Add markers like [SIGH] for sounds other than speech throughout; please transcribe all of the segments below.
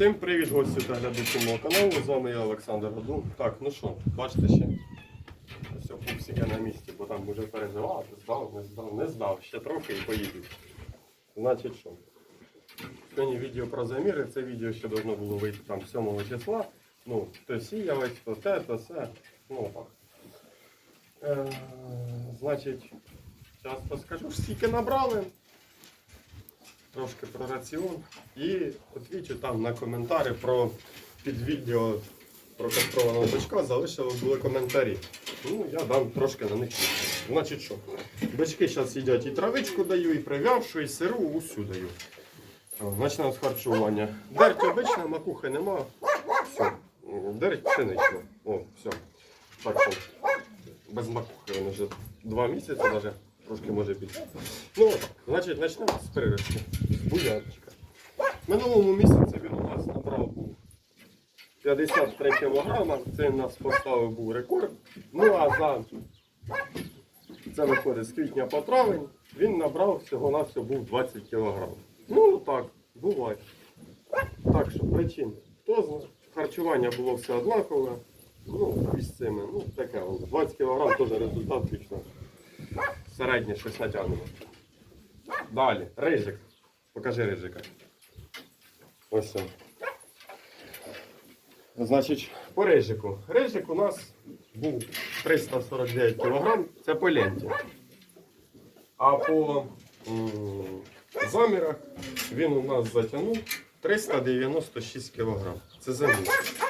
Всім привіт, гості та глядачі мого каналу. З вами я Олександр Году. Так, ну що, бачите ще. Все, пупсики на місці, бо там вже переживав, здав, не здав, не здав, ще трохи і поїду. Значить що? Сьогодні відео про заміри, це відео ще должно було вийти там 7 числа. Ну, то сіялось, то те, то все. Ну так. Е, значить, зараз розкажу, скільки набрали. Трошки про раціон. І відвічу там на коментарі про під відео про кастрованого бичка залишили були коментарі. Ну, я дам трошки на них. Значить що? Бички зараз їдять і травичку даю, і прив'явшу, і сиру, усю даю. Почнемо з харчування. Дерть обична, макухи нема. Все. Дерть пшенична. О, все. Так що без макухи вони вже два місяці навіть. Трошки може більше. Ну, значить, почнемо з переришки. Буянчика. Минулому місяці він у нас набрав був 53 кг. Це у нас поставив був рекорд. Ну а за це виходить з квітня по травень. Він набрав всього на всього був 20 кг. Ну так, буває. Так що причин. Хто знає? Харчування було все однакове. Ну, із цими. Ну, таке. 20 кг теж результат вічно. Середнє щось натягнемо. Далі. Рижик. Покажи рижика. Ось. Значить, по рижику. Рижик у нас був 349 кг, це по ленті. А по замірах він у нас затягнув 396 кг. Це за місяць.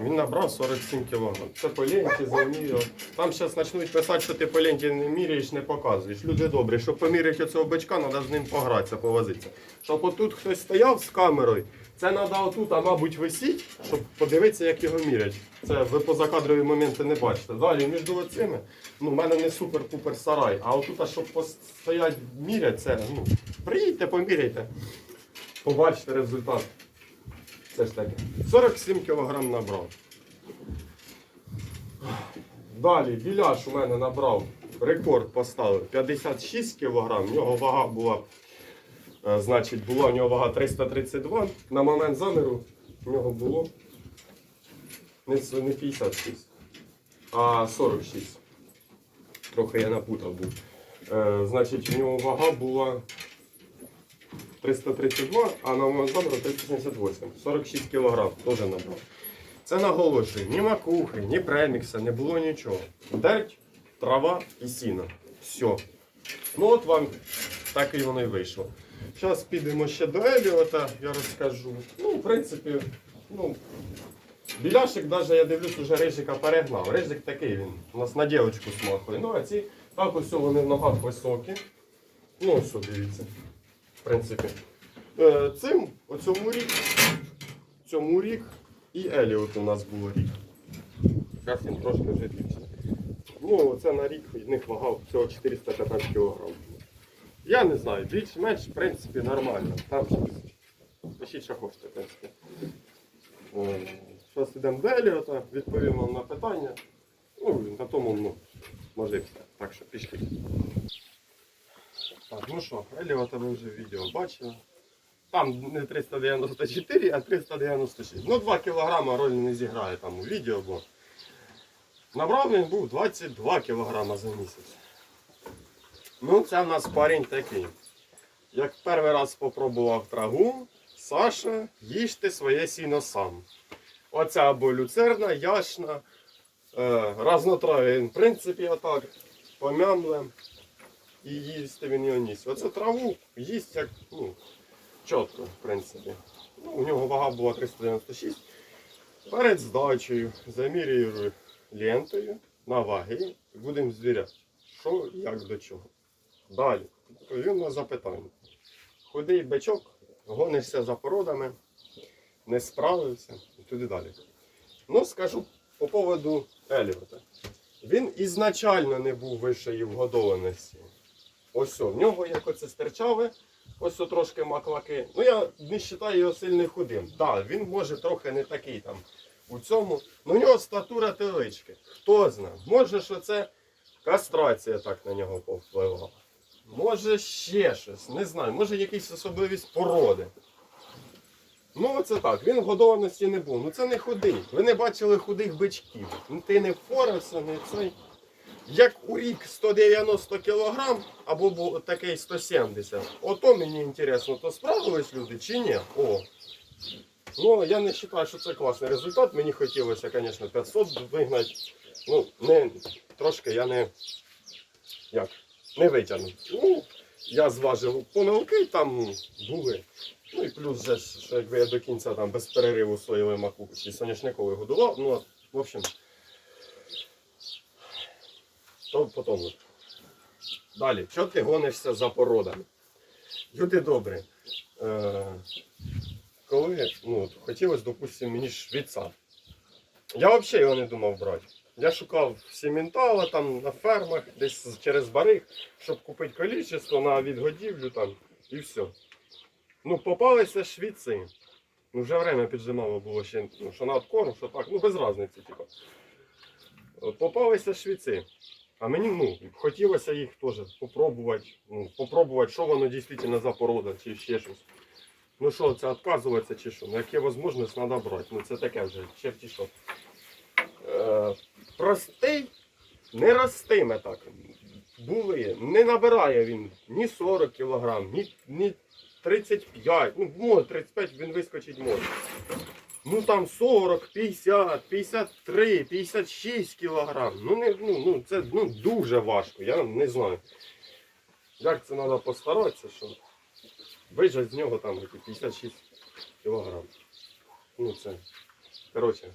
Він набрав 47 кг. Це по ленті заміряв. Там зараз почнуть писати, що ти по ленті не міряєш, не показуєш. Люди добрі, щоб поміряти цього бичка, треба з ним погратися, повозитися. Щоб отут хтось стояв з камерою, це треба отут, а мабуть, висіть, щоб подивитися, як його мірять. Це ви позакадрові моменти не бачите. Далі між оцими, ну, в мене не супер-пупер сарай, а отут, а щоб постоять мірять, це, ну, приїдьте, поміряйте, побачите результат. Це ж таке. 47 кг набрав. Далі біляш у мене набрав, рекорд поставив 56 кг. В нього вага була, е, значить, була в нього вага 332. На момент заміру в нього було не, 56, а 46. Трохи я напутав був. Е, значить, в нього вага була 332, а на заміру 378. 46 кг теж набрав. Це наголошую, ні макухи, ні премікса, не було нічого. Дерть, трава і сіно. Все. Ну от вам так і воно і вийшло. Зараз підемо ще до Еліота, я розкажу. Ну, в принципі, ну, біляшик, навіть я дивлюсь, уже рижика перегнав. Рижик такий він. У нас на дівчинку смахує. Ну, а ці так ось вони в ногах високі. Ну, ось, дивіться. Принципі. Е, Цим, оцьому рік, цьому рік і Еліот у нас було рік. Зараз він трошки вже. Ну, це на рік від них вага всього 415 кг. Я не знаю, більш-менш, в принципі, нормально. Там щось. Пишіть, що хочете, в принципі. Е, Зараз йдемо до Еліота, відповім вам на питання. Ну, на тому, ну, може. Так що пішли. Ну що, Еліота ви вже відео бачили. Там не 394, а 396. Ну 2 кг роль не зіграє там у відео, бо набрав він був 22 кг за місяць. Ну, це в нас парень такий. Як перший раз спробував трагу, Саша, їжте своє сіно сам. Оця або люцерна, яшна, е, разнотрав'я, в принципі, отак помямле. І їсти він його ніс. Оце траву їсть як, ну, чітко, в принципі. Ну, у нього вага була 396. Перед здачею замірюю лентою на ваги і будемо звіряти, що, як до чого. Далі. Відповім на запитання. Худий бичок, гонишся за породами, не справився і туди далі. Ну, скажу по поводу Еліота. Він ізначально не був вищої вгодованості. Ось о, в нього як оце стирчаве, ось о трошки маклаки. Ну я не вважаю його сильно худим. Так, він може трохи не такий там у цьому. Ну в нього статура телички. Хто знає? Може, що це кастрація так на нього повпливала. Може ще щось, не знаю, може якісь особливість породи. Ну, оце так. Він годованості не був. Ну це не худий. Ви не бачили худих бичків. Ти не впорався, не цей. Як у рік 190 кг або був такий 170. Ото мені інтересно, то справились люди чи ні? О. Ну, я не вважаю, що це класний результат. Мені хотілося, звісно, 500 вигнати. Ну, не, трошки я не. Як? Не витягнув. Ну, я зважив помилки, там були. Ну і плюс же, що якби я до кінця там без перериву соєвий маку чи соняшниковий годував. Ну, в общем. То потім. Далі, що ти гонишся за породами? Люди добрі. Е, коли ну, хотілося, допустимо, мені швейцар. Я взагалі його не думав брати. Я шукав сіментала там на фермах, десь через бариг, щоб купити количество на відгодівлю там і все. Ну, попалися швіци. Ну, вже время піджимало було ще, ну, що на откорм, що так, ну без різниці, типу. Попалися швіци. А мені ну, хотілося їх теж попробувати, ну, попробувати, що воно дійсно за порода, чи ще щось. Ну що, це відказуватися чи що? Ну, яке можливість треба брати. Ну це таке вже, черті що. Е, простий не ростиме так. Були. Не набирає він ні 40 кг, ні, ні 35. Ну, може 35 він вискочить може. Ну там 40, 50, 53, 56 кг. Ну, не, ну, ну це ну, дуже важко, я не знаю. Як це треба постаратися, що вижать з нього там 56 кг. Ну це. Коротше.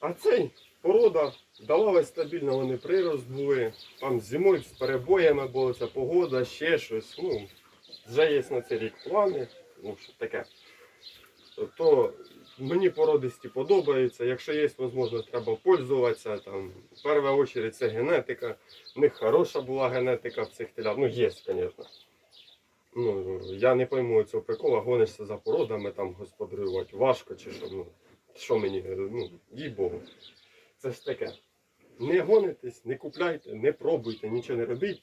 А цей порода давала стабільно, вони прирост були. Там зимою з перебоями була ця погода, ще щось. Ну, вже є на цей рік плани. Ну, що таке. То мені породисті подобаються. Якщо є можливість, треба пользуватися. Там, в першу чергу це генетика. У них хороша була генетика в цих телят. Ну, є, звісно. Ну, я не пойму цього прикола, гонишся за породами, там господарювати важко чи що. Ну, що мені, ну, їй Богу. Це ж таке. Не гонитесь, не купляйте, не пробуйте, нічого не робіть.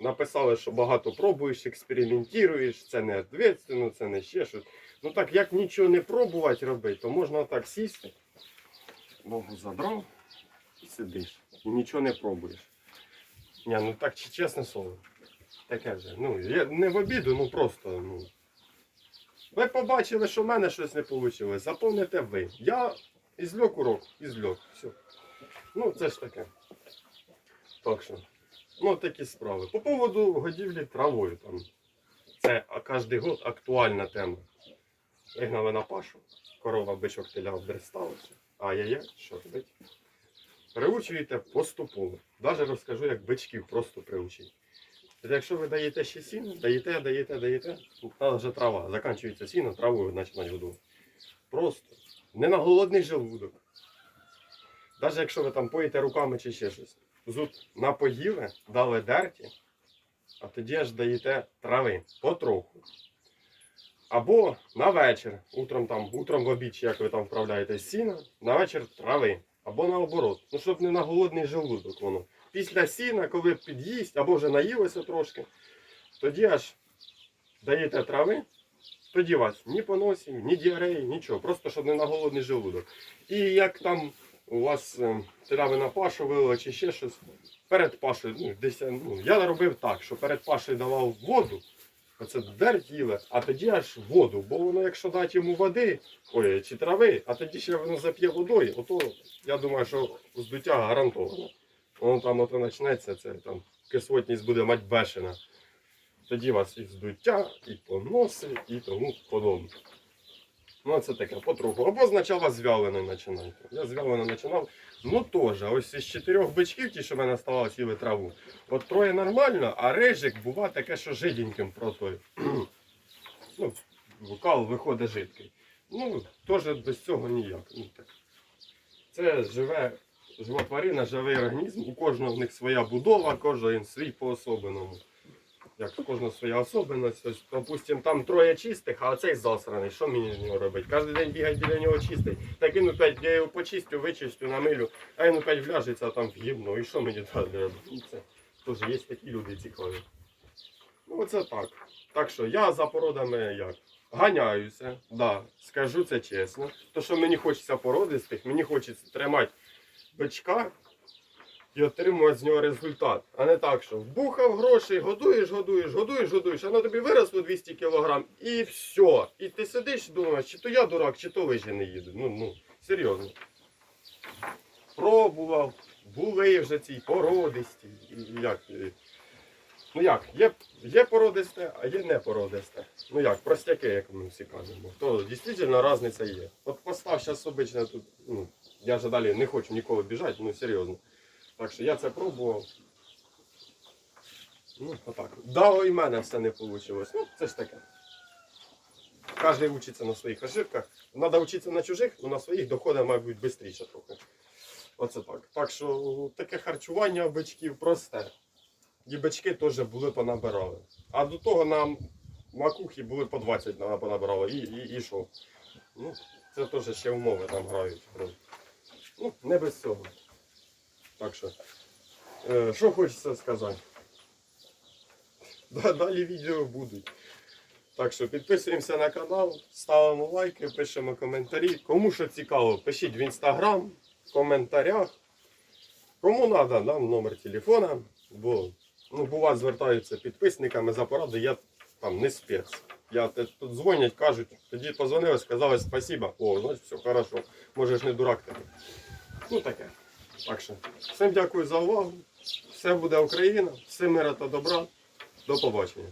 Написали, що багато пробуєш, експериментуєш, це не відповідально, це не ще щось. Ну так як нічого не пробувати робити, то можна так сісти, ногу задрав і сидиш. І нічого не пробуєш. Ні, ну так чесне слово. Таке вже. Ну, я не в обіду, ну просто. Ну. Ви побачили, що в мене щось не вийшло. Заповните ви. Я ізльок урок, ізльок. Все. Ну, це ж таке. Так що. Ну, такі справи. По поводу годівлі травою там. Це кожен год актуальна тема. Вигнали на пашу, корова бичок теля обдерсталася. Ай-яй-яй, що робити? Приучуєте поступово. Навіть розкажу, як бичків просто приучити. Тобто, Якщо ви даєте ще сіно, даєте, даєте, даєте, та вже трава. Закінчується сіно, травою починають годувати. Просто. Не на голодний желудок. Навіть якщо ви там поїте руками чи ще щось. Зут напоїли, дали дерті, а тоді аж даєте трави потроху. Або на вечір, утром там, утром в обід, як ви там вправляєте сіно, на вечір трави. Або наоборот. Ну, щоб не на голодний желудок воно. Після сіна, коли під'їсть, або вже наїлося трошки, тоді аж даєте трави, тоді вас ні поносів, ні діареї, нічого. Просто щоб не на голодний желудок. І як там у вас е, трави на пашу вилили чи ще щось, перед пашею, ну, десь, ну, я робив так, що перед пашею давав воду, оце дерть їли, а тоді аж воду. Бо воно, якщо дати йому води, ой, чи трави, а тоді ще воно зап'є водою, ото я думаю, що здуття гарантовано. Воно там ото почнеться, це там кислотність буде мать бешена. Тоді у вас і здуття, і поноси, і тому подобне. Ну, це таке потроху. Або спочатку з вяленої починайте. Я з вяленої починав. Ну теж, ось із чотирьох бичків, ті, що в мене ставалось, їли траву. От троє нормально, а рижик бува таке, що жиденьким протой. [CLEARS THROAT] ну, вокал виходить жидкий. Ну, теж без цього ніяк. Ну, так. Це живе, жива тварина, живий організм. У кожного в них своя будова, кожен свій по-особеному. Як у кожного своя особливість. Ось, допустим, там троє чистих, а цей засраний. Що мені з нього робити? Кожен день бігать біля нього чистий. Так він опять, я його почистю, вичистю, намилю, а він опять вляжеться там в гівно. І що мені далі робити? Ну, Це теж є такі люди цікаві. Ну оце так. Так що я за породами як? Ганяюся, да, скажу це чесно. То, що мені хочеться породистих, мені хочеться тримати бичка і отримувати з нього результат. А не так, що вбухав грошей, годуєш, годуєш, годуєш, годуєш, а на тобі виросло 200 кг і все. І ти сидиш і думаєш, чи то я дурак, чи то лижі не їду. Ну, ну, серйозно. Пробував, були вже ці породисті. Як, ну як, є, є породисте, а є не породисте. Ну як, простяки, як ми всі кажемо. То дійсно різниця є. От постав зараз обично тут, ну, я вже далі не хочу ніколи біжати, ну серйозно. Так що я це пробував. Ну, отак. Да, і в мене все не вийшло. Ну, це ж таке. Кожен вчиться на своїх ошибках. Треба вчитися на чужих, але на своїх доходить, мабуть, швидше трохи. Оце так. Так що таке харчування бичків просте. І бички теж були понабирали. А до того нам макухи були по 20 на- понабирали. І, і, і? Ну, це теж ще умови там грають. Ну, не без цього. Так що, е, що хочеться сказати? Далі відео будуть. Так що підписуємося на канал, ставимо лайки, пишемо коментарі. Кому що цікаво, пишіть в інстаграм, в коментарях. Кому треба, дам номер телефона, бо ну, бува звертаються підписниками за поради, я там не спец. Я тут дзвонять, кажуть, тоді позвонили, сказали спасибо. О, значить все, хорошо. Може ж не дурак такий. Ну таке. Так що, всім дякую за увагу. Все буде Україна, всім мира та добра. До побачення.